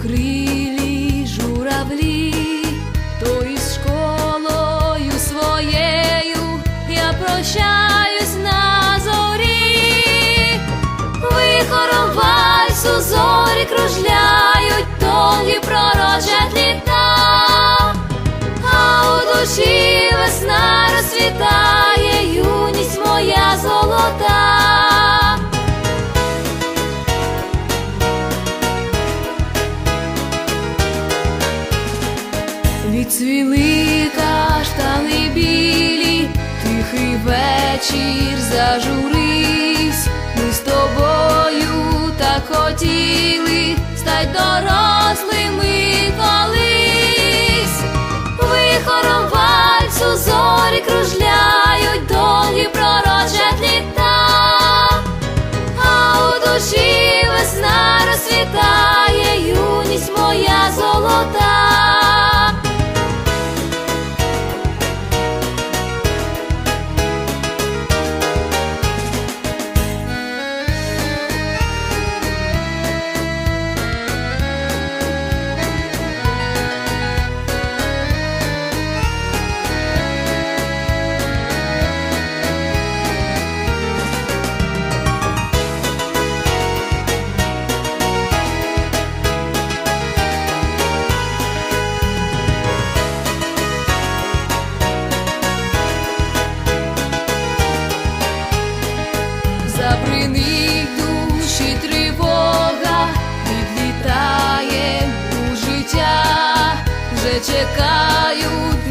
крилі. Відцвіли каштани білі, тихий вечір зажурився. Ми з тобою так хотіли стать дорослими колись. Вихором вальсу зорі кружляють, довгі пророчать літа, а у душі весна розцвітає, Забриних душі тривога, відлітає у життя, вже чекають